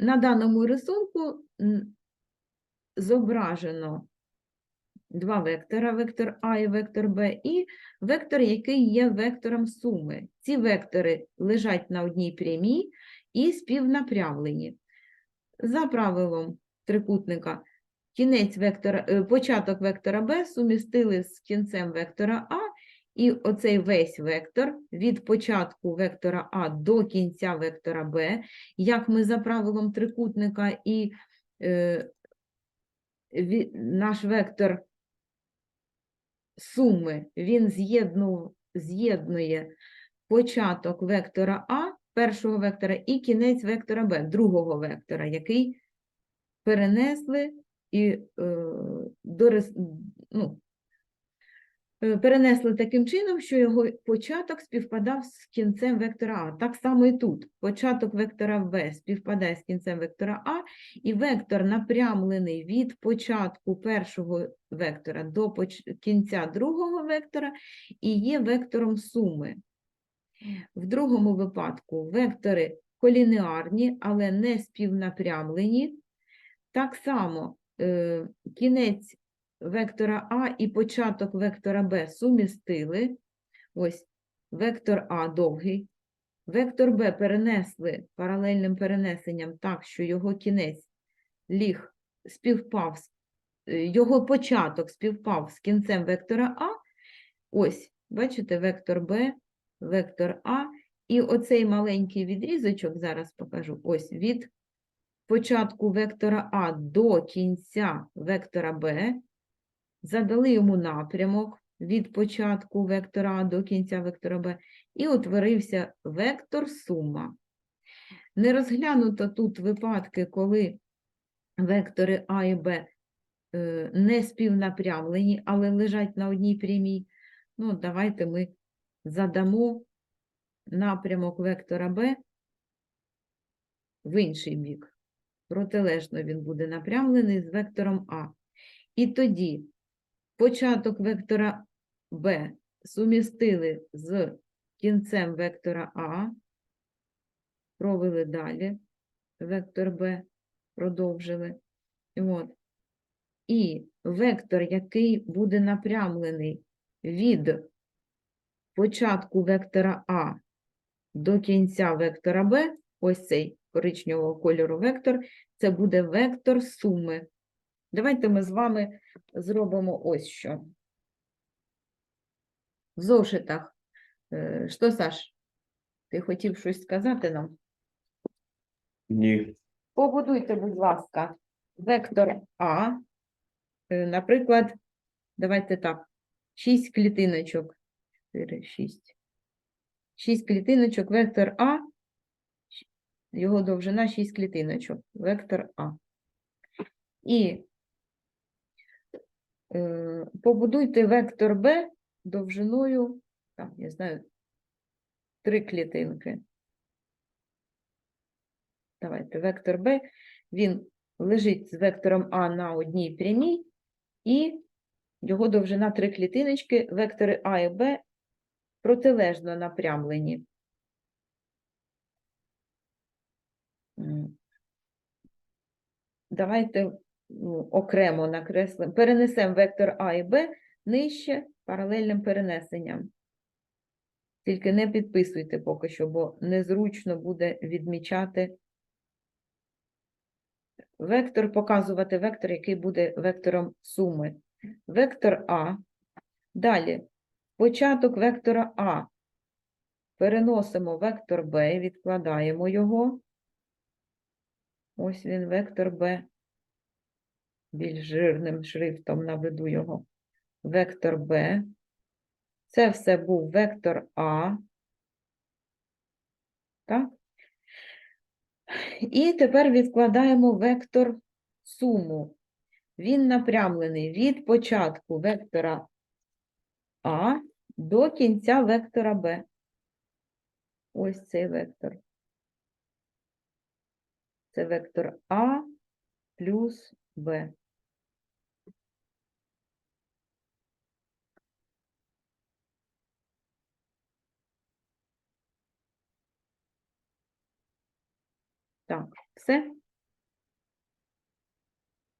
на даному рисунку зображено два вектора, вектор А і вектор Б, і вектор, який є вектором суми. Ці вектори лежать на одній прямій і співнапрямлені. За правилом трикутника кінець вектора, е, початок вектора Б сумістили з кінцем вектора А, і оцей весь вектор від початку вектора А до кінця вектора Б, як ми за правилом трикутника і е, наш вектор суми, він з'єдну- з'єднує початок вектора А, першого вектора, і кінець вектора Б, другого вектора, який перенесли і е, дорис, ну, перенесли таким чином, що його початок співпадав з кінцем вектора А. Так само і тут. Початок вектора В співпадає з кінцем вектора А, і вектор напрямлений від початку першого вектора до кінця другого вектора і є вектором суми. В другому випадку вектори колінеарні, але не співнапрямлені. Так само е, кінець вектора А і початок вектора Б сумістили. Ось вектор А довгий. Вектор Б перенесли паралельним перенесенням так, що його кінець ліг співпав, е, його початок співпав з кінцем вектора А. Ось, бачите, вектор Б, вектор А. І оцей маленький відрізочок, зараз покажу, ось від початку вектора А до кінця вектора Б, задали йому напрямок від початку вектора А до кінця вектора Б, і утворився вектор сума. Не розглянуто тут випадки, коли вектори А і Б е, не співнапрямлені, але лежать на одній прямій. Ну, давайте ми задамо напрямок вектора Б в інший бік. Протилежно він буде напрямлений з вектором А. І тоді початок вектора Б сумістили з кінцем вектора А, провели далі вектор Б, продовжили. От. І вектор, який буде напрямлений від початку вектора А до кінця вектора Б, ось цей коричневого кольору вектор, це буде вектор суми. Давайте ми з вами зробимо ось що. В зошитах. Е, Що, Саш? Ти хотів щось сказати нам? Ні. Побудуйте, будь ласка, вектор А. Е, Наприклад, давайте так, 6 клітиночок. 4, 6. 6 клітиночок, вектор А. Його довжина 6 клітиночок. Вектор А. І побудуйте вектор Б довжиною, там, я знаю, 3 клітинки. Давайте, вектор Б, він лежить з вектором А на одній прямій, і його довжина три клітиночки, вектори А і Б протилежно напрямлені. Давайте ну, окремо накреслимо, перенесемо вектор А і Б нижче паралельним перенесенням. Тільки не підписуйте поки що, бо незручно буде відмічати вектор, показувати вектор, який буде вектором суми. Вектор А. Далі початок вектора А. Переносимо вектор Б, відкладаємо його. Ось він, вектор Б. Більш жирним шрифтом наведу його. Вектор Б. Це все був вектор А. Так? І тепер відкладаємо вектор суму. Він напрямлений від початку вектора А до кінця вектора Б. Ось цей вектор. Це вектор А плюс Б. Так, все.